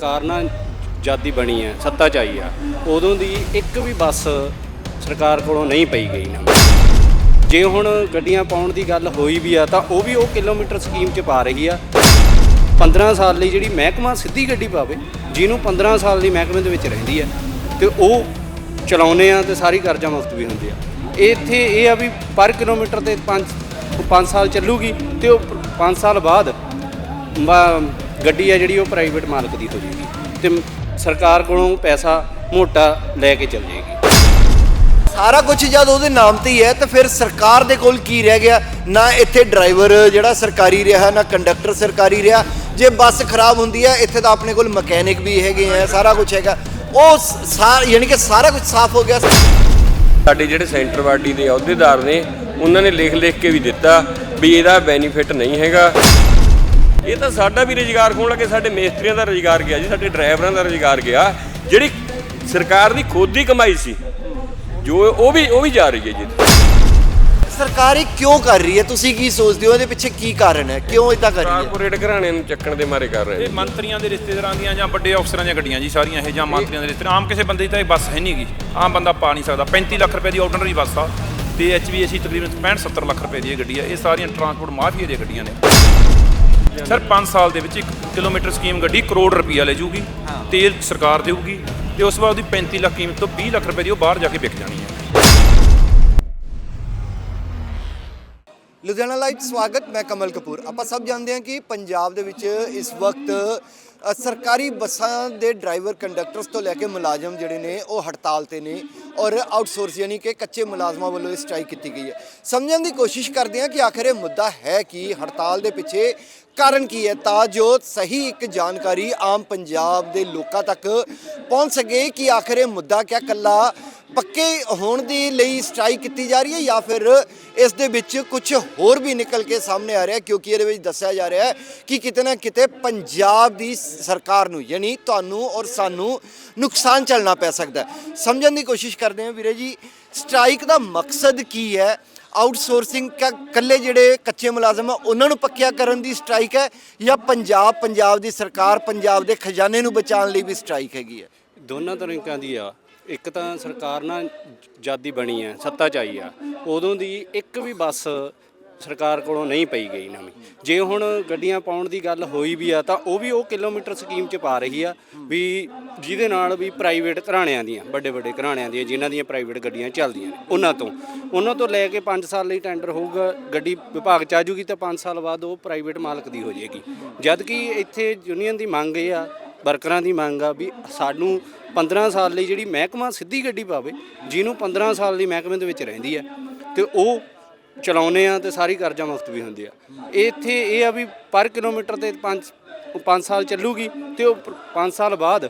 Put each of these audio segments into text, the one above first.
ਸਰਕਾਰ ਨਾ ਜਾਦੀ ਬਣੀ ਹੈ, ਸੱਤਾ ਚ ਆਈ ਆ, ਉਦੋਂ ਦੀ ਇੱਕ ਵੀ ਬੱਸ ਸਰਕਾਰ ਕੋਲੋਂ ਨਹੀਂ ਪਈ ਗਈ ਨਾ। ਜੇ ਹੁਣ ਗੱਡੀਆਂ ਪਾਉਣ ਦੀ ਗੱਲ ਹੋਈ ਵੀ ਆ, ਤਾਂ ਉਹ ਵੀ ਉਹ ਕਿਲੋਮੀਟਰ ਸਕੀਮ ਚ ਪਾ ਰਹੀ ਆ। 15 ਸਾਲ ਲਈ ਜਿਹੜੀ ਮਹਿਕਮਾ ਸਿੱਧੀ ਗੱਡੀ ਪਾਵੇ, ਜਿਹਨੂੰ 15 ਸਾਲ ਲਈ ਮਹਿਕਮੇ ਦੇ ਵਿੱਚ ਰਹਿੰਦੀ ਹੈ ਤੇ ਉਹ ਚਲਾਉਨੇ ਆ ਤੇ ਸਾਰੀ ਕਰਜ਼ਾ ਮੁਫ਼ਤ ਵੀ ਹੁੰਦੀ ਆ। ਇੱਥੇ ਇਹ ਆ ਵੀ ਪਰ ਕਿਲੋਮੀਟਰ ਤੇ 5 5 ਸਾਲ ਚੱਲੂਗੀ ਤੇ ਉਹ 5 ਸਾਲ ਬਾਅਦ ਗੱਡੀ ਆ ਜਿਹੜੀ ਉਹ ਪ੍ਰਾਈਵੇਟ ਮਾਲਕ ਦੀ ਹੋ ਜਾਏਗੀ ਤੇ ਸਰਕਾਰ ਕੋਲੋਂ ਪੈਸਾ ਮੋਟਾ ਲੈ ਕੇ ਚੱਲ ਜਾਏਗੀ। ਸਾਰਾ ਕੁਝ ਜਦ ਉਹਦੇ ਨਾਮ ਤੇ ਹੀ ਹੈ ਤਾਂ ਫਿਰ ਸਰਕਾਰ ਦੇ ਕੋਲ ਕੀ ਰਹਿ ਗਿਆ? ਨਾ ਇੱਥੇ ਡਰਾਈਵਰ ਜਿਹੜਾ ਸਰਕਾਰੀ ਰਿਹਾ ਨਾ ਕੰਡਕਟਰ ਸਰਕਾਰੀ ਰਿਹਾ। ਜੇ ਬੱਸ ਖਰਾਬ ਹੁੰਦੀ ਹੈ ਇੱਥੇ ਤਾਂ ਆਪਣੇ ਕੋਲ ਮਕੈਨਿਕ ਵੀ ਹੈਗੇ ਆ ਸਾਰਾ ਕੁਝ ਹੈਗਾ। ਉਹ ਸ- ਸਾ ਯਾਨੀ ਕਿ ਸਾਰਾ ਕੁਝ ਸਾਫ਼ ਹੋ ਗਿਆ। ਸਾਡੇ ਜਿਹੜੇ ਸੈਂਟਰ ਵਾਰਡੀ ਦੇ ਅਹੁਦੇਦਾਰ ਨੇ ਉਹਨਾਂ ਨੇ ਲਿਖ ਲਿਖ ਕੇ ਵੀ ਦਿੱਤਾ ਵੀ ਇਹਦਾ ਬੈਨੀਫਿਟ ਨਹੀਂ ਹੈਗਾ। ਇਹ ਤਾਂ ਸਾਡਾ ਵੀ ਰੁਜ਼ਗਾਰ ਖੋਣ ਲੱਗੇ ਸਾਡੇ ਮੇਸਤਰੀਆਂ ਦਾ ਰੁਜ਼ਗਾਰ ਗਿਆ ਜੀ ਸਾਡੇ ਡਰਾਈਵਰਾਂ ਦਾ ਰੁਜ਼ਗਾਰ ਗਿਆ। ਜਿਹੜੀ ਸਰਕਾਰ ਦੀ ਖੁਦ ਦੀ ਕਮਾਈ ਸੀ ਜੋ ਉਹ ਵੀ ਉਹ ਵੀ ਜਾ ਰਹੀ ਹੈ ਜੀ। ਸਰਕਾਰ ਇਹ ਕਿਉਂ ਕਰ ਰਹੀ ਹੈ? ਤੁਸੀਂ ਕੀ ਸੋਚਦੇ ਹੋ? ਇਹਦੇ ਪਿੱਛੇ ਕੀ ਕਾਰਨ ਹੈ? ਕਿਉਂ ਇਦਾਂ ਕਰ ਰਹੀ ਹੈ? ਕਾਰਪੋਰੇਟ ਘਰਾਣਿਆਂ ਨੂੰ ਚੱਕਣ ਦੇ ਮਾਰੇ ਕਰ ਰਹੇ ਇਹ ਮੰਤਰੀਆਂ ਦੇ ਰਿਸ਼ਤੇਦਾਰਾਂ ਦੀਆਂ ਜਾਂ ਵੱਡੇ ਅਫਸਰਾਂ ਦੀਆਂ ਗੱਡੀਆਂ ਜੀ ਸਾਰੀਆਂ ਇਹ ਜਾਂ ਮੰਤਰੀਆਂ ਦੇ ਰਿਸ਼ਤੇਦਾਰ ਆਮ ਕਿਸੇ ਬੰਦੇ ਦੀ ਤਾਂ ਇਹ ਬੱਸ ਹੈ ਨਹੀਂਗੀ ਆਮ ਬੰਦਾ ਪਾ ਨਹੀਂ ਸਕਦਾ। 35 ਲੱਖ ਰੁਪਏ ਦੀ ਆਰਡੀਨਰੀ ਬੱਸ ਆ। ਤੇ ਐਚਵੀਏਸੀ ਤਕਰੀਬਨ 65 70 ਲੱਖ ਰੁਪਏ ਦੀ ਇਹ ਗੱਡੀ ਆ। ਇਹ ਸਾਰੀਆਂ ਟਰਾਂਸਪੋਰਟ ਮਾਫੀਆ ਦੀਆਂ ਗੱਡੀਆਂ ਨੇ। ਸਰ 5 ਸਾਲ ਦੇ ਵਿੱਚ 1 ਕਿਲੋਮੀਟਰ ਸਕੀਮ ਗੱਡੀ ਕਰੋੜ ਰੁਪਈਆ ਲੈ ਜਾਊਗੀ ਤੇਲ ਸਰਕਾਰ ਦੇਊਗੀ ਤੇ ਉਸ ਬਾਅਦ ਉਹਦੀ 35 ਲੱਖ ਕੀਮਤ ਤੋਂ 20 ਲੱਖ ਰੁਪਏ ਦੀ ਉਹ ਬਾਹਰ ਜਾ ਕੇ ਵਿਕ ਜਾਣੀ ਹੈ। ਲੁਧਿਆਣਾ ਲਾਈਵ ਸਵਾਗਤ ਮੈਂ ਕਮਲ ਕਪੂਰ। ਆਪਾਂ ਸਭ ਜਾਣਦੇ ਹਾਂ ਕਿ ਪੰਜਾਬ ਦੇ ਵਿੱਚ ਇਸ ਵਕਤ ਸਰਕਾਰੀ ਬੱਸਾਂ ਦੇ ਡਰਾਈਵਰ, ਕੰਡਕਟਰਸ ਤੋਂ ਲੈ ਕੇ ਮੁਲਾਜ਼ਮ ਜਿਹੜੇ ਨੇ, ਉਹ ਹੜਤਾਲ ਤੇ ਨੇ ਔਰ ਆਊਟਸੋਰਸ ਯਾਨੀ ਕਿ ਕੱਚੇ ਮੁਲਾਜ਼ਮਾਂ ਵੱਲੋਂ ਇਹ ਸਟ੍ਰਾਈਕ ਕੀਤੀ ਗਈ ਹੈ। ਸਮਝਣ ਦੀ ਕੋਸ਼ਿਸ਼ ਕਰਦੇ ਹਾਂ ਕਿ ਆਖਰ ਇਹ ਮੁੱਦਾ ਹੈ ਕੀ? ਹੜਤਾਲ ਦੇ ਪਿੱਛੇ ਕਾਰਨ ਕੀ ਹੈ? ਤਾਂ ਜੋ ਸਹੀ ਇੱਕ ਜਾਣਕਾਰੀ ਆਮ ਪੰਜਾਬ ਦੇ ਲੋਕਾਂ ਤੱਕ ਪਹੁੰਚ ਸਕੇ ਕਿ ਆਖਰ ਇਹ ਮੁੱਦਾ ਕਿਆ ਕੱਲਾ ਪੱਕੇ ਹੋਣ ਦੀ ਲਈ ਸਟ੍ਰਾਈਕ ਕੀਤੀ ਜਾ ਰਹੀ ਹੈ ਜਾਂ ਫਿਰ ਇਸ ਦੇ ਵਿੱਚ ਕੁਝ ਹੋਰ ਵੀ ਨਿਕਲ ਕੇ ਸਾਹਮਣੇ ਆ ਰਿਹਾ ਕਿਉਂਕਿ ਇਹਦੇ ਵਿੱਚ ਦੱਸਿਆ ਜਾ ਰਿਹਾ ਹੈ ਕਿ ਕਿਤੇ ਨਾ ਕਿਤੇ ਪੰਜਾਬ ਦੀ ਸਰਕਾਰ ਨੂੰ, ਯਾਨੀ ਤੁਹਾਨੂੰ ਔਰ ਸਾਨੂੰ ਨੁਕਸਾਨ ਝੱਲਣਾ ਪੈ ਸਕਦਾ ਹੈ। ਸਮਝਣ ਦੀ ਕੋਸ਼ਿਸ਼ ਕਰਦੇ ਹਾਂ ਵੀਰੇ ਜੀ, ਸਟ੍ਰਾਈਕ ਦਾ ਮਕਸਦ ਕੀ ਹੈ? ਆਊਟਸੋਰਸਿੰਗ ਕੱਲੇ ਜਿਹੜੇ ਕੱਚੇ ਮੁਲਾਜ਼ਮ ਆ, ਉਹਨਾਂ ਨੂੰ ਪੱਕਿਆ ਕਰਨ ਦੀ ਸਟ੍ਰਾਈਕ ਹੈ ਜਾਂ ਪੰਜਾਬ ਪੰਜਾਬ ਦੀ ਸਰਕਾਰ ਪੰਜਾਬ ਦੇ ਖਜ਼ਾਨੇ ਨੂੰ ਬਚਾਉਣ ਲਈ ਵੀ ਸਟ੍ਰਾਈਕ ਹੈਗੀ ਹੈ? ਦੋਨਾਂ ਤਰੀਕਾਂ ਦੀ ਆ। ਇੱਕ ਤਾਂ ਸਰਕਾਰ ਨਾਲ ਜਾਦੀ ਬਣੀ ਹੈ, ਸੱਤਾ ਚ ਆਈ ਆ। ਉਦੋਂ ਦੀ ਇੱਕ ਵੀ ਬੱਸ ਸਰਕਾਰ ਕੋਲੋਂ ਨਹੀਂ ਪਈ ਗਈ ਨਵੀਂ। ਜੇ ਹੁਣ ਗੱਡੀਆਂ ਪਾਉਣ ਦੀ ਗੱਲ ਹੋਈ ਵੀ ਆ, ਤਾਂ ਉਹ ਵੀ ਉਹ ਕਿਲੋਮੀਟਰ ਸਕੀਮ ਚ ਪਾ ਰਹੀ ਆ ਵੀ ਜਿਹਦੇ ਨਾਲ ਵੀ ਪ੍ਰਾਈਵੇਟ ਘਰਾਣਿਆਂ ਦੀਆਂ, ਵੱਡੇ ਵੱਡੇ ਘਰਾਣਿਆਂ ਦੀਆਂ, ਜਿਨ੍ਹਾਂ ਦੀਆਂ ਪ੍ਰਾਈਵੇਟ ਗੱਡੀਆਂ ਚੱਲਦੀਆਂ ਨੇ, ਉਹਨਾਂ ਤੋਂ। ਉਹਨਾਂ ਤੋਂ ਲੈ ਕੇ 5 ਸਾਲ ਲਈ ਟੈਂਡਰ ਹੋਊਗਾ, ਗੱਡੀ ਵਿਭਾਗ ਚ ਆ ਜੂਗੀ ਤਾਂ 5 ਸਾਲ ਬਾਅਦ ਉਹ ਪ੍ਰਾਈਵੇਟ ਮਾਲਕ ਦੀ ਹੋ ਜਾਏਗੀ। ਜਦ ਕਿ ਇੱਥੇ ਯੂਨੀਅਨ ਦੀ ਮੰਗ ਇਹ ਆ ਵਰਕਰਾਂ ਦੀ ਮੰਗ ਆ ਵੀ ਸਾਨੂੰ 15 ਸਾਲ ਲਈ ਜਿਹੜੀ ਮਹਿਕਮਾ ਸਿੱਧੀ ਗੱਡੀ ਪਾਵੇ, ਜਿਹਨੂੰ 15 ਸਾਲ ਲਈ ਮਹਿਕਮੇ ਦੇ ਵਿੱਚ ਰਹਿੰਦੀ ਹੈ, ਤੇ ਉਹ ਚਲਾਉਨੇ ਆ ਤੇ ਸਾਰੀ ਕਰਜ਼ਾ ਮੁਫ਼ਤ ਵੀ ਹੁੰਦੀ ਆ। ਇੱਥੇ ਇਹ ਆ ਵੀ ਪਰ ਕਿਲੋਮੀਟਰ ਤੇ 5 5 ਸਾਲ ਚੱਲੂਗੀ ਤੇ ਉਹ 5 ਸਾਲ ਬਾਅਦ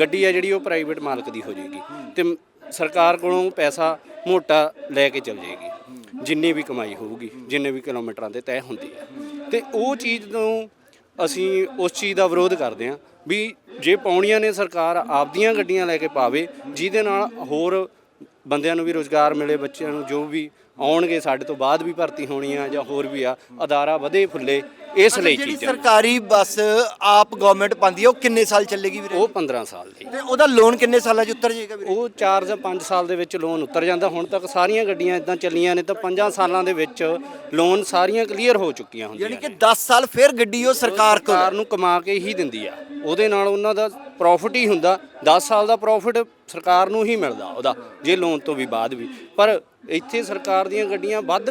ਗੱਡੀ ਆ ਜਿਹੜੀ ਉਹ ਪ੍ਰਾਈਵੇਟ ਮਾਲਕ ਦੀ ਹੋ ਜਾਏਗੀ ਤੇ ਸਰਕਾਰ ਕੋਲੋਂ ਪੈਸਾ ਮੋਟਾ ਲੈ ਕੇ ਚੱਲ ਜਾਏਗੀ। ਜਿੰਨੀ ਵੀ ਕਮਾਈ ਹੋਊਗੀ, ਜਿੰਨੇ ਵੀ ਕਿਲੋਮੀਟਰਾਂ ਤੇ ਤੈਅ ਹੁੰਦੀ ਹੈ ਤੇ ਉਹ ਚੀਜ਼ ਨੂੰ ਅਸੀਂ ਉਸ ਚੀਜ਼ ਦਾ ਵਿਰੋਧ ਕਰਦੇ ਹਾਂ ਵੀ ਜੇ ਪਾਉਣੀਆਂ ਨੇ ਸਰਕਾਰ ਆਪਦੀਆਂ ਗੱਡੀਆਂ ਲੈ ਕੇ ਪਾਵੇ, ਜਿਹਦੇ ਨਾਲ ਹੋਰ ਬੰਦਿਆਂ ਨੂੰ ਵੀ ਰੋਜ਼ਗਾਰ ਮਿਲੇ, ਬੱਚਿਆਂ ਨੂੰ ਜੋ ਵੀ ਆਉਣਗੇ, ਸਾਡੇ ਤੋਂ ਬਾਅਦ ਵੀ ਭਰਤੀ ਹੋਣੀ ਆ ਜਾਂ ਹੋਰ ਵੀ ਆ, ਅਦਾਰਾ ਵਧੇ ਫੁੱਲੇ ਇਸ ਲਈ ਜਿਹੜੀ ਚੀਜ਼ਾਂ ਸਰਕਾਰੀ ਬੱਸ ਆਪ ਗਵਰਨਮੈਂਟ ਪਾਉਂਦੀ ਹੈ ਉਹ ਕਿੰਨੇ ਸਾਲ ਚੱਲੇਗੀ ਵੀਰੇ? ਉਹ 15 ਸਾਲ ਦੀ। ਤੇ ਉਹਦਾ ਲੋਨ ਕਿੰਨੇ ਸਾਲਾਂ 'ਚ ਉਤਰ ਜਾਏਗਾ ਵੀਰੇ? ਉਹ 4 ਜਾਂ 5 ਸਾਲ ਦੇ ਵਿੱਚ ਲੋਨ ਉਤਰ ਜਾਂਦਾ। ਹੁਣ ਤੱਕ ਸਾਰੀਆਂ ਗੱਡੀਆਂ ਇਦਾਂ ਚੱਲੀਆਂ ਨੇ ਤਾਂ 5 ਸਾਲਾਂ ਦੇ ਵਿੱਚ ਲੋਨ ਸਾਰੀਆਂ ਕਲੀਅਰ ਹੋ ਚੁੱਕੀਆਂ ਹੁੰਦੀਆਂ ਯਾਨੀ ਕਿ 10 ਸਾਲ ਫਿਰ ਗੱਡੀ ਉਹ ਸਰਕਾਰ ਕੋਲ। ਸਰਕਾਰ ਨੂੰ ਕਮਾ ਕੇ ਹੀ ਦਿੰਦੀ ਆ। ਉਹਦੇ ਨਾਲ ਉਹਨਾਂ ਦਾ ਪ੍ਰੋਫਿਟ ਹੀ ਹੁੰਦਾ। 10 ਸਾਲ ਦਾ ਪ੍ਰੋਫਿਟ ਸਰਕਾਰ ਨੂੰ ਹੀ ਮਿਲਦਾ ਉਹਦਾ ਜੇ ਲੋਨ ਤੋਂ ਵੀ ਬਾਅਦ ਵੀ। ਪਰ ਇੱਥੇ ਸਰਕਾਰ ਦੀਆਂ ਗੱਡੀਆਂ ਵੱਧ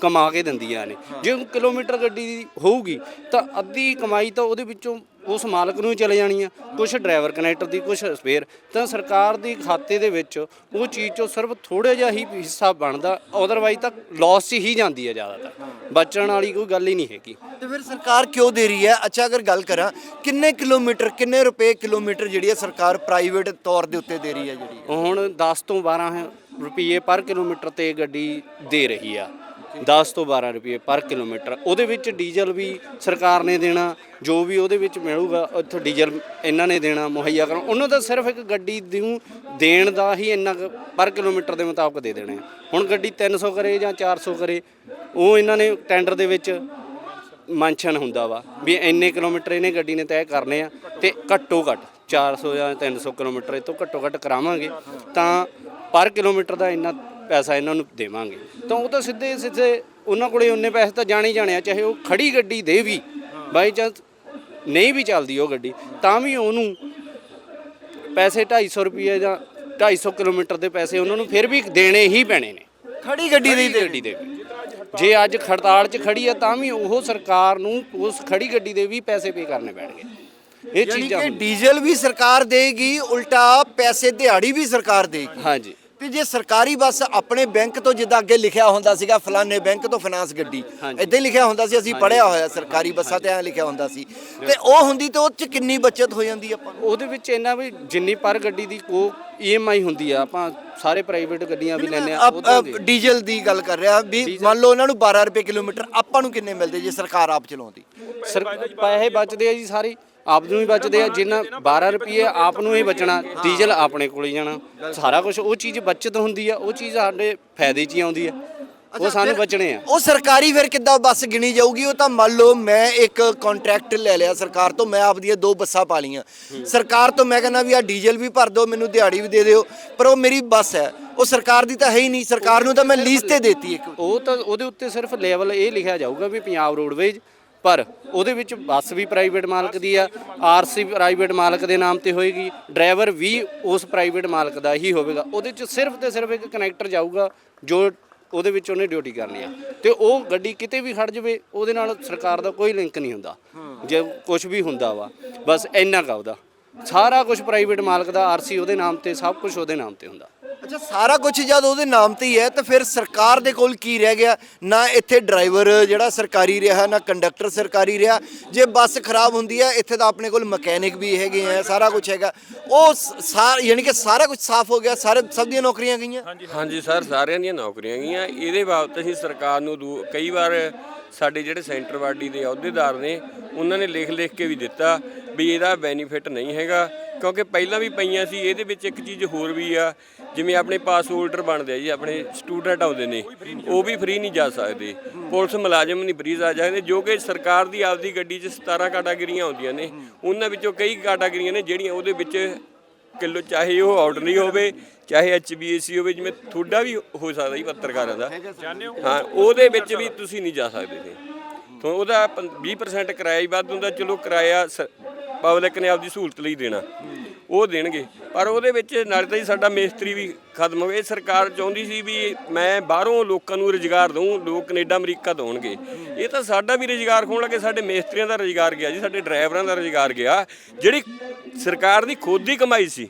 ਕਮਾ ਕੇ ਦਿੰਦੀਆਂ ਨੇ। ਜੇ ਕਿਲੋਮੀਟਰ ਗੱਡੀ ਦੀ ਹੋਊਗੀ ਤਾਂ ਅੱਧੀ ਕਮਾਈ ਤਾਂ ਉਹਦੇ ਵਿੱਚੋਂ ਉਸ ਮਾਲਕ ਨੂੰ ਹੀ ਚਲੇ ਜਾਣੀ ਆ। ਕੁਝ ਡਰਾਈਵਰ ਕਨੈਕਟਰ ਦੀ ਕੁਝ ਸਪੇਅਰ। ਤਾਂ ਸਰਕਾਰ ਦੀ ਖਾਤੇ ਦੇ ਵਿੱਚ ਉਹ ਚੀਜ਼ ਚੋਂ ਸਿਰਫ ਥੋੜਾ ਜਿਹਾ ਹੀ ਹਿੱਸਾ ਬਣਦਾ ਅਦਰਵਾਈਜ਼ ਤਾਂ ਲਾਸ ਹੀ ਜਾਂਦੀ ਹੈ ਜ਼ਿਆਦਾਤਰ। ਬਚਣ ਵਾਲੀ ਕੋਈ ਗੱਲ ਹੀ ਨਹੀਂ ਹੈਗੀ। ਤੇ ਫਿਰ ਸਰਕਾਰ ਕਿਉਂ ਦੇ ਰਹੀ ਹੈ? ਅੱਛਾ ਅਗਰ ਗੱਲ ਕਰਾਂ ਕਿੰਨੇ ਕਿਲੋਮੀਟਰ ਕਿੰਨੇ ਰੁਪਏ ਕਿਲੋਮੀਟਰ ਜਿਹੜੀ ਹੈ ਸਰਕਾਰ ਪ੍ਰਾਈਵੇਟ ਤੌਰ ਦੇ ਉੱਤੇ ਦੇ ਰਹੀ ਹੈ ਜਿਹੜੀ? ਹੁਣ 10 ਤੋਂ 12 ਰੁਪਏ ਪਰ ਕਿਲੋਮੀਟਰ ਤੇ ਗੱਡੀ ਦੇ ਰਹੀ ਆ। 10 ਤੋਂ 12 ਰੁਪਏ ਪਰ ਕਿਲੋਮੀਟਰ। ਉਹਦੇ ਵਿੱਚ ਡੀਜ਼ਲ ਵੀ ਸਰਕਾਰ ਨੇ ਦੇਣਾ, ਜੋ ਵੀ ਉਹਦੇ ਵਿੱਚ ਮਿਲੂਗਾ, ਉੱਥੋਂ ਡੀਜ਼ਲ ਇਹਨਾਂ ਨੇ ਦੇਣਾ, ਮੁਹੱਈਆ ਕਰਨਾ ਉਹਨਾਂ ਦਾ ਸਿਰਫ ਇੱਕ ਗੱਡੀ ਨੂੰ ਦੇਣ ਦਾ ਹੀ ਇੰਨਾ ਕੁ ਪਰ ਕਿਲੋਮੀਟਰ ਦੇ ਮੁਤਾਬਕ ਦੇ ਦੇਣੇ। ਆ। ਹੁਣ ਗੱਡੀ 300 ਕਰੇ ਜਾਂ 400 ਕਰੇ, ਉਹ ਇਹਨਾਂ ਨੇ ਟੈਂਡਰ ਦੇ ਵਿੱਚ ਮੰਸ਼ਨ ਹੁੰਦਾ ਵਾ ਵੀ ਇੰਨੇ ਕਿਲੋਮੀਟਰ ਇਹਨੇ ਗੱਡੀ ਨੇ ਤੈਅ ਕਰਨੇ ਆ ਤੇ ਘੱਟੋ ਘੱਟ 400 ਜਾਂ 300 ਕਿਲੋਮੀਟਰ ਇਹ ਤੋਂ ਘੱਟੋ ਘੱਟ ਕਰਾਵਾਂਗੇ। ਤਾਂ ਪਰ ਕਿਲੋਮੀਟਰ ਦਾ ਇੰਨਾ ਪੈਸਾ ਇਹਨਾਂ ਨੂੰ ਦੇਵਾਂਗੇ ਤਾਂ ਉਹ ਤਾਂ ਸਿੱਧੇ ਸਿੱਧੇ ਉਹਨਾਂ ਕੋਲੇ ਉਹਨੇ ਪੈਸੇ ਤਾਂ ਜਾਣੇ ਹੀ ਜਾਣੇ ਆ ਚਾਹੇ ਉਹ ਖੜੀ ਗੱਡੀ ਦੇ ਵੀ ਬਾਈ ਚਾਂਸ ਨਹੀਂ ਵੀ ਚੱਲਦੀ ਉਹ ਗੱਡੀ ਤਾਂ ਵੀ ਉਹਨੂੰ ਪੈਸੇ 250 ਰੁਪਏ ਜਾਂ 250 ਕਿਲੋਮੀਟਰ ਦੇ ਪੈਸੇ ਉਹਨਾਂ ਨੂੰ ਫਿਰ ਵੀ ਦੇਣੇ ਹੀ ਪੈਣੇ ਨੇ ਖੜੀ ਗੱਡੀ ਦੀ ਗੱਡੀ ਦੇ। ਜੇ ਅੱਜ ਖੜਤਾਲ 'ਚ ਖੜੀ ਆ ਤਾਂ ਵੀ ਉਹ ਸਰਕਾਰ ਨੂੰ ਉਸ ਖੜੀ ਗੱਡੀ ਦੇ ਵੀ ਪੈਸੇ ਪੇ ਕਰਨੇ ਪੈਣਗੇ ਇਹ ਚੀਜ਼ਾਂ। ਡੀਜ਼ਲ ਵੀ ਸਰਕਾਰ ਦੇਗੀ ਉਲਟਾ ਪੈਸੇ ਦਿਹਾੜੀ ਵੀ ਸਰਕਾਰ ਦੇਗੀ ਹਾਂਜੀ ਤੇ ਜੇ ਸਰਕਾਰੀ ਬੱਸ ਆਪਣੇ ਬੈਂਕ ਤੋਂ ਜਿੱਦਾਂ ਅੱਗੇ ਲਿਖਿਆ ਹੁੰਦਾ ਸੀਗਾ ਫਲਾਣੇ ਬੈਂਕ ਤੋਂ ਫਾਈਨਾਂਸ ਗੱਡੀ। ਇਦਾਂ ਹੀ ਲਿਖਿਆ ਹੁੰਦਾ ਸੀ ਅਸੀਂ ਪੜਿਆ ਹੋਇਆ ਸਰਕਾਰੀ ਬੱਸਾਂ ਤੇ ਐਂ ਲਿਖਿਆ ਹੁੰਦਾ ਸੀ। ਤੇ ਉਹ ਹੁੰਦੀ ਤੇ ਉਹ ਚ ਕਿੰਨੀ ਬਚਤ ਹੋ ਜਾਂਦੀ ਆਪਾਂ ਉਹਦੇ ਵਿੱਚ ਇਹਨਾਂ ਵੀ ਜਿੰਨੀ ਪਰ ਗੱਡੀ ਦੀ ਕੋ ਈਐਮਆਈ ਹੁੰਦੀ ਆ ਆਪਾਂ ਸਾਰੇ ਪ੍ਰਾਈਵੇਟ ਗੱਡੀਆਂ ਵੀ ਲੈਂਦੇ ਆ ਡੀਜ਼ਲ ਦੀ ਗੱਲ ਕਰ ਰਿਹਾ ਵੀ ਮੰਨ ਲਓ ਉਹਨਾਂ ਨੂੰ 12 ਰੁਪਏ ਕਿਲੋਮੀਟਰ ਆਪਾਂ ਨੂੰ ਕਿੰਨੇ ਮਿਲਦੇ ਜੇ ਸਰਕਾਰ ਆਪ ਚਲਾਉਂਦੀ? ਪੈਸੇ ਬਚਦੇ ਆ ਜੀ ਸਾਰੇ। ਆਪ ਨੂੰ ਹੀ ਬਚਦੇ ਆ ਜਿੰਨਾ 12 ਰੁਪਏ ਆਪ ਨੂੰ ਹੀ ਬਚਣਾ ਡੀਜ਼ਲ ਆਪਣੇ ਕੋਲ ਹੀ ਜਾਣਾ। ਸਾਰਾ ਕੁਝ ਉਹ ਚੀਜ਼ ਬਚਤ ਹੁੰਦੀ ਆ ਉਹ ਚੀਜ਼ ਸਾਡੇ ਫਾਇਦੇ 'ਚ ਹੀ ਆਉਂਦੀ ਆ। ਉਹ ਸਾਨੂੰ ਬਚਣੇ ਆ। ਉਹ ਸਰਕਾਰੀ ਫਿਰ ਕਿੱਦਾਂ ਬੱਸ ਗਿਣੀ ਜਾਊਗੀ? ਉਹ ਤਾਂ ਮੰਨ ਲਓ ਮੈਂ ਇੱਕ ਕੰਟਰੈਕਟ ਲੈ ਲਿਆ ਸਰਕਾਰ ਤੋਂ ਮੈਂ ਆਪਦੀਆਂ ਦੋ ਬੱਸਾਂ ਪਾ ਲਈਆਂ। ਸਰਕਾਰ ਤੋਂ ਮੈਂ ਕਹਿੰਦਾ ਵੀ ਆ ਡੀਜ਼ਲ ਵੀ ਭਰ ਦਿਓ ਮੈਨੂੰ ਦਿਹਾੜੀ ਵੀ ਦੇ ਦਿਓ ਪਰ ਉਹ ਮੇਰੀ ਬੱਸ ਹੈ। ਉਹ ਸਰਕਾਰ ਦੀ ਤਾਂ ਹੈ ਹੀ ਨਹੀਂ। ਸਰਕਾਰ ਨੂੰ ਤਾਂ ਮੈਂ ਲੀਜ਼ ਤੇ ਦੇਤੀ ਇੱਕ। ਉਹ ਤਾਂ ਉਹਦੇ ਉੱਤੇ ਸਿਰਫ ਲੈਵਲ ਇਹ ਲਿਖਿਆ ਜਾਊਗਾ ਵੀ ਪੰਜਾਬ ਰੋਡਵੇਜ ਪਰ ਉਹਦੇ ਵਿੱਚ ਬੱਸ ਵੀ ਪ੍ਰਾਈਵੇਟ ਮਾਲਕ ਦੀ ਆ ਆਰਸੀ ਪ੍ਰਾਈਵੇਟ ਮਾਲਕ ਦੇ ਨਾਮ ਤੇ ਹੋਏਗੀ ਡਰਾਈਵਰ ਵੀ ਉਸ ਪ੍ਰਾਈਵੇਟ ਮਾਲਕ ਦਾ ਹੀ ਹੋਵੇਗਾ। ਉਹਦੇ ਚ ਸਿਰਫ ਤੇ ਸਿਰਫ ਇੱਕ ਕਨੈਕਟਰ ਜਾਊਗਾ, ਜੋ ਉਹਦੇ ਵਿੱਚ ਉਹਨੇ ਡਿਊਟੀ ਕਰਨੀ ਆ। ਤੇ ਉਹ ਗੱਡੀ ਕਿਤੇ ਵੀ ਖੜ ਜਾਵੇ, ਉਹਦੇ ਨਾਲ ਸਰਕਾਰ ਦਾ ਕੋਈ ਲਿੰਕ ਨਹੀਂ ਹੁੰਦਾ, ਜੇ ਕੁਝ ਵੀ ਹੁੰਦਾ ਵਾ। ਬਸ ਇੰਨਾ ਕਾ ਉਹਦਾ। ਸਾਰਾ ਕੁਝ ਪ੍ਰਾਈਵੇਟ ਮਾਲਕ ਦਾ ਆਰਸੀ ਉਹਦੇ ਨਾਮ ਤੇ ਸਭ ਕੁਝ ਉਹਦੇ ਨਾਮ ਤੇ ਹੁੰਦਾ। ਅੱਛਾ ਸਾਰਾ ਕੁਝ ਜਦ ਉਹਦੇ ਨਾਮ ਤੇ ਹੀ ਹੈ ਤਾਂ ਫਿਰ ਸਰਕਾਰ ਦੇ ਕੋਲ ਕੀ ਰਹਿ ਗਿਆ? ਨਾ ਇੱਥੇ ਡਰਾਈਵਰ ਜਿਹੜਾ ਸਰਕਾਰੀ ਰਿਹਾ ਨਾ ਕੰਡਕਟਰ ਸਰਕਾਰੀ ਰਿਹਾ। ਜੇ ਬੱਸ ਖਰਾਬ ਹੁੰਦੀ ਹੈ ਇੱਥੇ ਤਾਂ ਆਪਣੇ ਕੋਲ ਮਕੈਨਿਕ ਵੀ ਹੈਗੇ ਆ ਸਾਰਾ ਕੁਝ ਹੈਗਾ। ਉਹ ਸ- ਸਾ ਯਾਨੀ ਕਿ ਸਾਰਾ ਕੁਝ ਸਾਫ਼ ਹੋ ਗਿਆ ਸਾਰੇ ਸਭ ਦੀਆਂ ਨੌਕਰੀਆਂ ਗਈਆਂ? ਹਾਂਜੀ ਸਰ ਸਾਰਿਆਂ ਦੀਆਂ ਨੌਕਰੀਆਂ ਗਈਆਂ। ਇਹਦੇ ਬਾਬਤ ਅਸੀਂ ਸਰਕਾਰ ਨੂੰ ਕਈ ਵਾਰ ਸਾਡੇ ਜਿਹੜੇ ਸੈਂਟਰ ਬਾਡੀ ਦੇ ਅਹੁਦੇਦਾਰ ਨੇ ਉਹਨਾਂ ਨੇ ਲਿਖ ਲਿਖ ਕੇ ਵੀ ਦਿੱਤਾ ਵੀ ਇਹਦਾ ਬੈਨੀਫਿਟ ਨਹੀਂ ਹੈਗਾ ਕਿਉਂਕਿ ਪਹਿਲਾਂ ਵੀ ਪਈਆਂ ਸੀ ਇਹਦੇ ਵਿੱਚ ਇੱਕ ਚੀਜ਼ ਹੋਰ ਵੀ ਆ ਜਿਵੇਂ ਆਪਣੇ ਪਾਸ ਹੋਲਡਰ ਬਣਦੇ ਆ ਜੀ ਆਪਣੇ ਸਟੂਡੈਂਟ ਆਉਂਦੇ ਨੇ ਉਹ ਵੀ ਫ੍ਰੀ ਨਹੀਂ ਜਾ ਸਕਦੇ। ਪੁਲਿਸ ਮੁਲਾਜ਼ਮ ਨਹੀਂ ਫ੍ਰੀ ਜਾ ਸਕਦੇ ਜੋ ਕਿ ਸਰਕਾਰ ਦੀ ਆਪਦੀ ਗੱਡੀ 'ਚ 17 ਕੈਟਾਗਰੀਆਂ ਆਉਂਦੀਆਂ ਨੇ ਉਹਨਾਂ ਵਿੱਚੋਂ ਕਈ ਕੈਟਾਗਰੀਆਂ ਨੇ ਜਿਹੜੀਆਂ ਉਹਦੇ ਵਿੱਚ ਕਿਲੋ ਚਾਹੇ ਉਹ ਆਰਡਨਰੀ ਹੋਵੇ ਚਾਹੇ ਐਚਬੀਏਸੀ ਹੋਵੇ ਜਿਵੇਂ ਤੁਹਾਡਾ ਵੀ ਹੋ ਸਕਦਾ ਜੀ ਪੱਤਰਕਾਰਾਂ ਦਾ। ਹਾਂ? ਉਹਦੇ ਵਿੱਚ ਵੀ ਤੁਸੀਂ ਨਹੀਂ ਜਾ ਸਕਦੇ। ਜੀ ਤਾਂ ਉਹਦਾ ਪੰ- 20% ਕਿਰਾਇਆ ਹੀ ਵੱਧ ਹੁੰਦਾ ਚਲੋ ਕਿਰਾਇਆ ਪਬਲਿਕ ਨੇ ਆਪਦੀ ਸਹੂਲਤ ਲਈ ਦੇਣਾ, ਉਹ ਦੇਣਗੇ। ਪਰ ਉਹਦੇ ਵਿੱਚ ਨਾਲੇ ਤਾਂ ਜੀ ਸਾਡਾ ਮੇਸਤਰੀ ਵੀ ਖਤਮ ਹੋਵੇ ਇਹ ਸਰਕਾਰ ਚਾਹੁੰਦੀ ਸੀ ਵੀ ਮੈਂ ਬਾਹਰੋਂ ਲੋਕਾਂ ਨੂੰ ਰੁਜ਼ਗਾਰ ਦਊਂ, ਲੋਕ ਕੈਨੇਡਾ, ਅਮਰੀਕਾ ਦੋਣਗੇ ਇਹ ਤਾਂ ਸਾਡਾ ਵੀ ਰੁਜ਼ਗਾਰ ਖੋਣ ਲੱਗੇ, ਸਾਡੇ ਮੇਸਤਰੀਆਂ ਦਾ ਰੁਜ਼ਗਾਰ ਗਿਆ ਜੀ, ਸਾਡੇ ਡਰਾਈਵਰਾਂ ਦਾ ਰੁਜ਼ਗਾਰ ਗਿਆ। ਜਿਹੜੀ ਸਰਕਾਰ ਦੀ ਖੁਦ ਦੀ ਕਮਾਈ ਸੀ,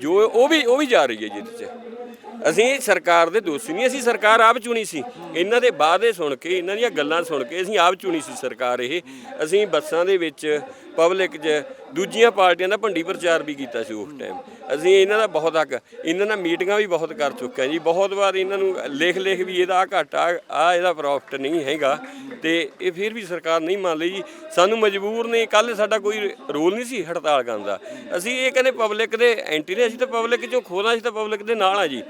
ਜੋ ਉਹ ਵੀ ਉਹ ਵੀ ਜਾ ਰਹੀ ਹੈ ਜੀ ਇਹਦੇ 'ਚ। ਅਸੀਂ ਸਰਕਾਰ ਦੇ ਦੋਸ਼ੀ ਨਹੀਂ, ਅਸੀਂ ਸਰਕਾਰ ਆਪ ਚੁਣੀ ਸੀ। ਇਹਨਾਂ ਦੇ ਵਾਅਦੇ ਸੁਣ ਕੇ, ਇਹਨਾਂ ਦੀਆਂ ਗੱਲਾਂ ਸੁਣ ਕੇ ਅਸੀਂ ਆਪ ਚੁਣੀ ਸੀ ਸਰਕਾਰ ਇਹ। ਅਸੀਂ ਬੱਸਾਂ ਦੇ ਵਿੱਚ ਪਬਲਿਕ 'ਚ ਦੂਜੀਆਂ ਪਾਰਟੀਆਂ ਦਾ ਭੰਡੀ ਪ੍ਰਚਾਰ ਵੀ ਕੀਤਾ ਸੀ ਉਸ ਟਾਈਮ ਅਸੀਂ ਇਹਨਾਂ ਦਾ ਬਹੁਤ ਹੱਕ, ਇਹਨਾਂ ਨਾਲ ਮੀਟਿੰਗਾਂ ਵੀ ਬਹੁਤ ਕਰ ਚੁੱਕੇ ਹਾਂ ਜੀ। ਬਹੁਤ ਵਾਰ ਇਹਨਾਂ ਨੂੰ ਲਿਖ ਲਿਖ ਵੀ ਇਹਦਾ ਆਹ ਘਾਟਾ ਆ ਇਹਦਾ ਪ੍ਰੋਫਿਟ ਨਹੀਂ ਹੈਗਾ। ਤੇ ਇਹ ਫਿਰ ਵੀ ਸਰਕਾਰ ਨਹੀਂ ਮੰਨ ਲਈ ਜੀ। ਸਾਨੂੰ ਮਜਬੂਰ ਨੇ ਕੱਲ ਸਾਡਾ ਕੋਈ ਰੋਲ ਨਹੀਂ ਸੀ ਹੜਤਾਲ ਕਰਨ ਦਾ। ਅਸੀਂ ਇਹ ਕਹਿੰਦੇ ਪਬਲਿਕ ਦੇ, ਐਂਟੀ ਨੇ ਅਸੀਂ ਤਾਂ ਪਬਲਿਕ ਚੋਂ ਖੋਲਾਂ ਅਸੀਂ ਤਾਂ ਪਬਲਿਕ ਦੇ ਨਾਲ ਆ ਜੀ।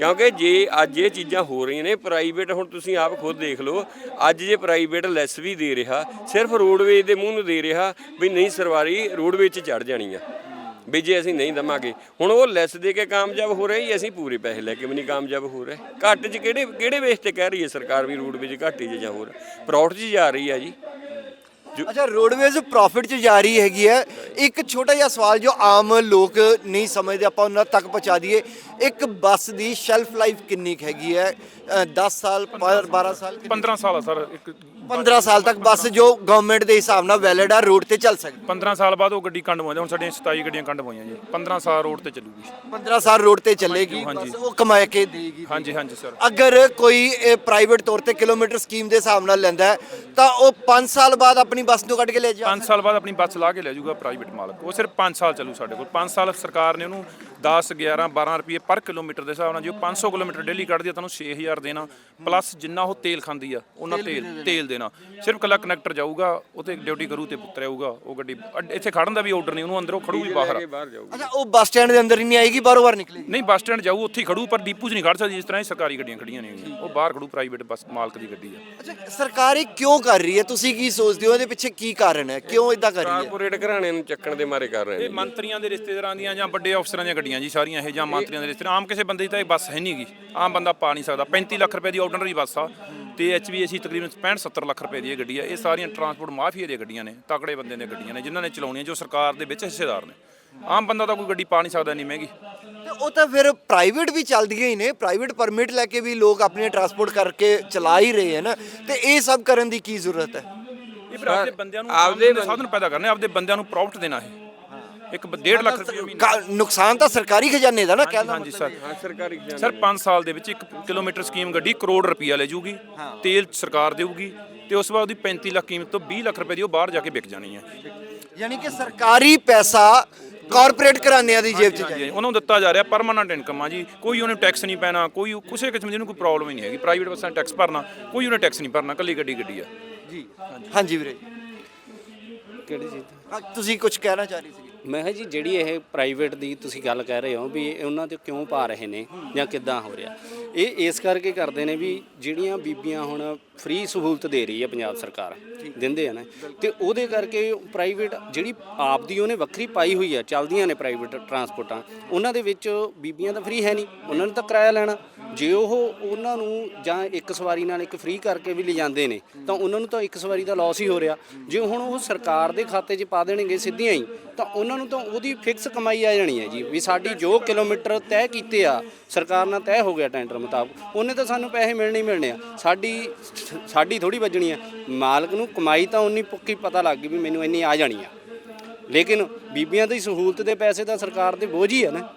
ਕਿਉਂਕਿ ਜੇ ਅੱਜ ਇਹ ਚੀਜ਼ਾਂ ਹੋ ਰਹੀਆਂ ਨੇ ਪ੍ਰਾਈਵੇਟ ਹੁਣ ਤੁਸੀਂ ਆਪ ਖੁਦ ਦੇਖ ਲਓ, ਅੱਜ ਜੇ ਪ੍ਰਾਈਵੇਟ ਲੈਸ ਵੀ ਦੇ ਰਿਹਾ, ਸਿਰਫ ਰੋਡਵੇਜ ਦੇ ਮੂੰਹ ਨੂੰ ਦੇ ਰਿਹਾ ਵੀ ਨਹੀਂ ਸਰਵਾਰੀ ਰੋਡਵੇਜ 'ਚ ਚੜ ਜਾਣੀ ਆ। ਵੀ ਜੇ ਅਸੀਂ ਨਹੀਂ ਦਵਾਂਗੇ, ਹੁਣ ਉਹ ਲੈਸ ਦੇ ਕੇ ਕਾਮਯਾਬ ਹੋ ਰਹੇ, ਅਸੀਂ ਪੂਰੇ ਪੈਸੇ ਲੈ ਕੇ ਵੀ ਨਹੀਂ ਕਾਮਯਾਬ ਹੋ ਰਹੇ। ਘੱਟ 'ਚ ਕਿਹੜੇ ਕਿਹੜੇ ਵੇਸ ਤੇ ਕਹਿ ਰਹੀ ਹੈ ਸਰਕਾਰ ਵੀ ਰੋਡਵੇਜ ਘੱਟ 'ਚ ਜਾਂ ਹੋਰ? ਪ੍ਰੋਫਿਟ 'ਚ ਜਾ ਰਹੀ ਆ ਜੀ। ਅੱਛਾ ਰੋਡਵੇਜ਼ ਪ੍ਰੋਫਿਟ 'ਚ ਜਾ ਰਹੀ ਹੈਗੀ ਹੈ। ਇੱਕ ਛੋਟਾ ਜਿਹਾ ਸਵਾਲ ਜੋ ਆਮ ਲੋਕ ਨਹੀਂ ਸਮਝਦੇ ਆਪਾਂ ਉਹਨਾਂ ਤੱਕ ਪਹੁੰਚਾ ਦਈਏ। ਇੱਕ ਬੱਸ ਦੀ ਸ਼ੈਲਫ ਲਾਈਫ ਕਿੰਨੀ ਕੁ ਹੈਗੀ ਹੈ? 10 ਸਾਲ 12 ਸਾਲ 15 ਸਾਲ ਆ ਸਰ ਇੱਕ 15 ਸਾਲ ਤੱਕ ਬੱਸ ਜੋ ਗਵਰਨਮੈਂਟ ਦੇ ਹਿਸਾਬ ਨਾਲ ਵੈਲਿਡ ਆ ਰੋਡ ਤੇ ਚੱਲ ਸਕਦੀ। 15 ਸਾਲ ਬਾਅਦ ਉਹ ਗੱਡੀ ਕੰਡ ਹੋਈ ਹੁਣ ਸਾਡੀਆਂ 27 ਗੱਡੀਆਂ ਕੰਡ ਹੋਈਆਂ ਜੀ। 15 ਸਾਲ ਰੋਡ ਤੇ ਚੱਲੂਗੀ। 15 ਸਾਲ ਰੋਡ ਤੇ ਚੱਲੇਗੀ। ਬੱਸ ਉਹ ਕਮਾ ਕੇ ਦੇਗੀ। ਹਾਂਜੀ ਹਾਂਜੀ ਸਰ ਅਗਰ ਕੋਈ ਪ੍ਰਾਈਵੇਟ ਤੌਰ ਤੇ ਕਿਲੋਮੀਟਰ ਸਕੀਮ ਦੇ ਹਿਸਾਬ ਨਾਲ ਲੈਂਦਾ ਹੈ, ਤਾਂ ਉਹ 5 ਸਾਲ ਬਾਅਦ ਆਪਣੀ ਬੱਸ ਨੂੰ ਕੱਢ ਕੇ ਲੈ ਜਾ 5 ਸਾਲ ਬਾਅਦ ਆਪਣੀ ਬੱਸ ਲਾ ਕੇ ਲੈ ਜਾਊਗਾ ਪ੍ਰਾਈਵੇਟ ਮਾਲਕ। ਉਹ ਸਿਰਫ 5 ਸਾਲ ਚੱਲੂ ਸਾਡੇ ਕੋਲ। 5 ਸਾਲ ਸਰਕਾਰ ਨੇ ਉਹਨੂੰ 10 11 12 ਰੁਪਏ ਪਰ ਕਿਲੋਮੀਟਰ ਦੇ ਹਿਸਾਬ ਨਾਲ ਜੇ ਉਹ 500 ਕਿਲੋਮੀਟਰ ਡੇਲੀ ਕੱਢਦੀ ਆ ਤੁਹਾਨੂੰ 6000 ਦੇਣਾ। ਪਲੱਸ ਜਿੰਨਾ ਉਹ ਤੇਲ ਖਾਂਦੀ ਆ ਉਹਨਾਂ ਤੇਲ ਤੇਲ ਦੇਣਾ। ਸਿਰਫ ਕੱਲਾ ਕਨੈਕਟਰ ਜਾਊਗਾ ਉਤੇ ਡਿਊਟੀ ਕਰੂ ਤੇ ਪੁੱਤਰ ਆਊਗਾ ਉਹ ਗੱਡੀ ਅੱਡ- ਇੱਥੇ ਖੜਨ ਦਾ ਵੀ ਆਰਡਰ ਨਹੀਂ ਉਹਨੂੰ ਅੰਦਰੋਂ ਖੜੂ ਵੀ ਬਾਹਰ ਬਾਹਰ ਅੱਛਾ ਉਹ ਬੱਸ ਸਟੈਂਡ ਦੇ ਅੰਦਰ ਹੀ ਨਹੀਂ ਆਏਗੀ ਬਾਰੋ ਬਾਰ ਨਿਕਲੇਗੀ? ਨਹੀਂ ਬੱਸ ਸਟੈਂਡ ਜਾਊ ਉੱਥੇ ਹੀ ਖੜੂ ਪਰ ਡੀਪੂ 'ਚ ਨਹੀਂ ਖੜ ਸਕਦੀ ਜਿਸ ਤਰ੍ਹਾਂ ਇਹ ਸਰਕਾਰੀ ਗੱਡੀਆਂ ਖੜੀਆਂ ਨੇ। ਉਹ ਬਾਹਰ ਖੜੂ ਪ੍ਰਾਈਵੇਟ ਬੱਸ ਮਾਲਕ ਦੀ ਗੱਡੀ ਆ। ਅੱਛਾ ਸਰਕਾਰ ਇਹ ਕਿਉਂ ਕਰ ਰਹੀ ਹੈ? ਤੁਸੀਂ ਕੀ ਸੋਚਦੇ ਹੋ? ਇਹਦੇ ਪਿੱਛੇ ਕੀ ਕਾਰਨ ਹੈ? ਕਿਉਂ ਇਦਾਂ ਕਰ ਰਹੀ ਹੈ? ਕਾਰਪੋਰੇਟ ਘਰਾਣੇ ਨੂੰ ਚੱਕਣ ਦੇ ਮਾਰੇ ਕਰ ਰਹੇ ਇਹ ਨੇ ਮੰਤਰੀਆਂ ਦੇ ਰਿਸ਼ਤੇਦਾਰਾਂ ਦੀਆਂ ਜਾਂ ਵੱਡੇ ਅਫਸਰਾਂ ਦੀਆਂ ਗੱਡੀਆਂ ਜੀ ਸਾਰੀਆਂ ਇਹ ਜਾਂ ਮੰਤਰੀਆਂ ਦੇ ਰਿਸ਼ਤੇਦਾਰ ਆਮ ਕਿਸੇ ਬੰਦੇ ਦੀ ਤਾਂ ਇਹ ਬੱਸ ਹੈ ਨਹੀਂਗੀ ਆਮ ਬੰਦਾ ਪਾ ਨਹੀਂ ਸਕਦਾ। 35 ਲੱਖ ਰੁਪਏ ਦੀ ਆਰਡੀਨਰੀ ਬੱਸ ਆ। ਤੇ HVAC ਤਕਰੀਬਨ 65 70 ਲੱਖ ਰੁਪਏ ਦੀ ਇਹ ਗੱਡੀ ਆ ਇਹ ਸਾਰੀਆਂ ਟਰਾਂਸਪੋਰਟ ਮਾਫੀਆ ਦੀਆਂ ਗੱਡੀਆਂ ਨੇ ਤਕੜੇ ਬੰਦੇ ਦੀਆਂ ਗੱਡੀਆਂ ਨੇ ਜਿਨ੍ਹਾਂ ਨੇ ਚਲਾਉਣੀਆਂ ਜੋ ਸਰਕਾਰ ਦੇ ਵਿੱਚ ਹਿੱਸੇਦਾਰ ਨੇ। ਆਮ ਬੰਦਾ ਤਾਂ ਕੋਈ ਗੱਡੀ ਪਾ ਨਹੀਂ ਸਕਦਾ ਇੰਨੀ ਮਹਿੰਗੀ। ਤੇ ਉਹ ਤਾਂ ਫਿਰ ਪ੍ਰਾਈਵੇਟ ਵੀ ਚੱਲਦੀਆਂ ਹੀ ਨੇ ਪ੍ਰਾਈਵੇਟ ਪਰਮਿਟ ਲੈ ਕੇ ਵੀ ਲੋਕ ਆਪਣੀ ਟਰਾਂਸਪੋਰਟ ਕਰਕੇ ਚਲਾ ਹੀ ਰਹੇ ਹੈ ਨਾ ਤੇ ਇਹ ਸਭ ਕਰਨ ਦੀ ਕੀ ਜ਼ਰੂਰਤ ਹੈ? ਇਹ ਫਿਰ ਆਪਦੇ ਬੰਦਿਆਂ ਨੂੰ ਆਪਦੇ ਸਾਧਨ ਪੈਦਾ ਕਰਨੇ ਆਪਦੇ ਬੰਦਿਆਂ ਨੂੰ ਪ੍ਰੋਫਿਟ ਦੇਣਾ ਇਹ। ਇੱਕ 1.5 ਲੱਖ ਰੁਪਏ ਮਹੀਨਾ। ਨੁਕਸਾਨ ਤਾਂ ਸਰਕਾਰੀ ਖਜ਼ਾਨੇ ਦਾ ਨਾ ਕਹਿੰਦਾ ਹਾਂਜੀ ਸਰ। ਹਾਂ ਸਰਕਾਰੀ ਖਜ਼ਾਨਾ ਸਰ 5 ਸਾਲ ਦੇ ਵਿੱਚ 1 ਕਿਲੋਮੀਟਰ ਸਕੀਮ ਗੱਡੀ ਕਰੋੜ ਰੁਪਈਆ ਲੈ ਜੂਗੀ ਤੇਲ ਸਰਕਾਰ ਦੇਊਗੀ ਤੇ ਉਸ ਤੋਂ ਬਾਅਦ ਉਹਦੀ 35 ਲੱਖ ਕੀਮਤ ਤੋਂ 20 ਲੱਖ ਰੁਪਏ ਦੀ ਉਹ ਬਾਹਰ ਜਾ ਕੇ ਵਿਕ ਜਾਣੀ ਹੈ। ਯਾਨੀ ਕਿ ਸਰਕਾਰੀ ਪੈਸਾ ਕਾਰਪੋਰੇਟ ਘਰਾਣਿਆਂ ਦੀ ਜੇਬ 'ਚ ਜਾਏ ਉਹਨਾਂ ਨੂੰ ਦਿੱਤਾ ਜਾ ਰਿਹਾ ਪਰਮਾਨੈਂਟ ਇਨਕਮ ਆ ਜੀ। ਕੋਈ ਉਹਨੇ ਟੈਕਸ ਨਹੀਂ ਪੈਣਾ ਕੋਈ ਕਿਸੇ ਕਿਸਮ ਦੀ ਉਹਨੂੰ ਕੋਈ ਪ੍ਰੋਬਲਮ ਹੀ ਨਹੀਂ ਹੈਗੀ। ਪ੍ਰਾਈਵੇਟ ਬੱਸਾਂ ਟੈਕਸ ਭਰਨਾ ਕੋਈ ਉਹਨੇ ਟੈਕਸ ਨਹੀਂ ਭਰਨਾ ਕੱਲੀ ਗੱਡੀ ਗੱਡੀ ਆ। ਜੀ ਹਾਂਜੀ ਵੀਰੇ। ਕਿਹੜੀ ਚੀਜ਼? ਤੁਸੀਂ ਕੁਝ ਕਹਿਣਾ ਚਾਹ ਰਹੀ ਸੀ ਮੈਂ ਕਿਹਾ ਜੀ, ਜਿਹੜੀ ਇਹ ਪ੍ਰਾਈਵੇਟ ਦੀ ਤੁਸੀਂ ਗੱਲ ਕਹਿ ਰਹੇ ਹੋ ਵੀ ਇਹ ਉਹਨਾਂ ਤੇ ਕਿਉਂ ਪਾ ਰਹੇ ਨੇ ਜਾਂ ਕਿੱਦਾਂ ਹੋ ਰਿਹਾ? ਇਹ ਇਸ ਕਰਕੇ ਕਰਦੇ ਨੇ ਵੀ ਜਿਹੜੀਆਂ ਬੀਬੀਆਂ ਹੁਣ ਫ੍ਰੀ ਸਹੂਲਤ ਦੇ ਰਹੀ ਹੈ ਪੰਜਾਬ ਸਰਕਾਰ, ਦਿੰਦੇ ਆ ਨਾ। ਤੇ ਉਹਦੇ ਕਰਕੇ ਪ੍ਰਾਈਵੇਟ ਜਿਹੜੀ ਆਪ ਦੀ ਉਹਨੇ ਵੱਖਰੀ ਪਾਈ ਹੋਈ ਆ, ਚੱਲਦੀਆਂ ਨੇ ਪ੍ਰਾਈਵੇਟ ਟਰਾਂਸਪੋਰਟਾਂ ਉਹਨਾਂ ਦੇ ਵਿੱਚ ਬੀਬੀਆਂ ਤਾਂ ਫ੍ਰੀ ਹੈ ਨਹੀਂ, ਉਹਨਾਂ ਨੇ ਤਾਂ ਕਿਰਾਇਆ ਲੈਣਾ। ਜੇ ਉਹ ਉਹਨਾਂ ਨੂੰ ਜਾਂ ਇੱਕ ਸਵਾਰੀ ਨਾਲ ਇੱਕ ਫ੍ਰੀ ਕਰਕੇ ਵੀ ਲਿਜਾਂਦੇ ਨੇ, ਤਾਂ ਉਹਨਾਂ ਨੂੰ ਤਾਂ ਇੱਕ ਸਵਾਰੀ ਦਾ ਲਾਸ ਹੀ ਹੋ ਰਿਹਾ। ਜੇ ਹੁਣ ਉਹ ਸਰਕਾਰ ਦੇ ਖਾਤੇ 'ਚ ਪਾ ਦੇਣਗੇ ਸਿੱਧੀਆਂ ਹੀ, ਤਾਂ ਉਹਨਾਂ ਨੂੰ ਤਾਂ ਉਹਦੀ ਫਿਕਸ ਕਮਾਈ ਆ ਜਾਣੀ ਹੈ ਜੀ। ਵੀ ਸਾਡੀ ਜੋ ਕਿਲੋਮੀਟਰ ਤੈਅ ਕੀਤੇ ਆ, ਸਰਕਾਰ ਨਾਲ ਤੈਅ ਹੋ ਗਿਆ ਟੈਂਡਰ ਮੁਤਾਬਕ, ਉਹਨੇ ਤਾਂ ਸਾਨੂੰ ਪੈਸੇ ਮਿਲਣੇ ਹੀ ਮਿਲਣੇ ਆ। ਸਾਡੀ ਸਾਡੀ ਥੋੜੀ ਵੱਜਣੀ ਆ ਮਾਲਕ ਨੂੰ ਕਮਾਈ ਤਾਂ ਉਨੀ ਪੱਕੀ ਪਤਾ ਲੱਗ ਗਈ ਵੀ ਮੈਨੂੰ ਇੰਨੀ ਆ ਜਾਣੀ ਆ। ਲੇਕਿਨ ਬੀਬੀਆਂ ਦੀ ਸਹੂਲਤ ਦੇ ਪੈਸੇ ਤਾਂ ਸਰਕਾਰ ਦੇ ਬੋਝ ਹੀ ਆ ਨਾ।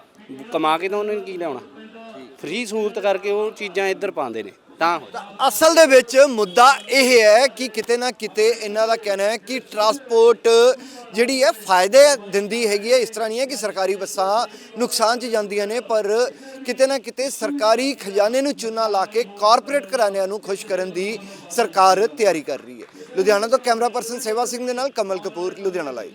ਕਮਾ ਕੇ ਤਾਂ ਉਹਨਾਂ ਨੇ ਕੀ ਲਿਆਉਣਾ? ਫ੍ਰੀ ਸਹੂਲਤ ਕਰਕੇ ਉਹ ਚੀਜ਼ਾਂ ਇੱਧਰ ਪਾਉਂਦੇ ਨੇ, ਤਾਂ ਅਸਲ ਦੇ ਵਿੱਚ ਮੁੱਦਾ ਇਹ ਹੈ ਕਿ ਕਿਤੇ ਨਾ ਕਿਤੇ ਇਹਨਾਂ ਦਾ ਕਹਿਣਾ ਹੈ ਕਿ ਟਰਾਂਸਪੋਰਟ ਜਿਹੜੀ ਹੈ ਫਾਇਦੇ ਦਿੰਦੀ ਹੈਗੀ ਹੈ, ਇਸ ਤਰ੍ਹਾਂ ਨਹੀਂ ਹੈ ਕਿ ਸਰਕਾਰੀ ਬੱਸਾਂ ਨੁਕਸਾਨ 'ਚ ਜਾਂਦੀਆਂ ਨੇ, ਪਰ ਕਿਤੇ ਨਾ ਕਿਤੇ ਸਰਕਾਰੀ ਖਜ਼ਾਨੇ ਨੂੰ ਚੂਨਾ ਲਾ ਕੇ ਕਾਰਪੋਰੇਟ ਘਰਾਣਿਆਂ ਨੂੰ ਖੁਸ਼ ਕਰਨ ਦੀ ਸਰਕਾਰ ਤਿਆਰੀ ਕਰ ਰਹੀ ਹੈ। ਲੁਧਿਆਣਾ ਤੋਂ ਕੈਮਰਾ ਪਰਸਨ ਸੇਵਾ ਸਿੰਘ ਦੇ ਨਾਲ ਕਮਲ ਕਪੂਰ, ਲੁਧਿਆਣਾ ਲਾਈਵ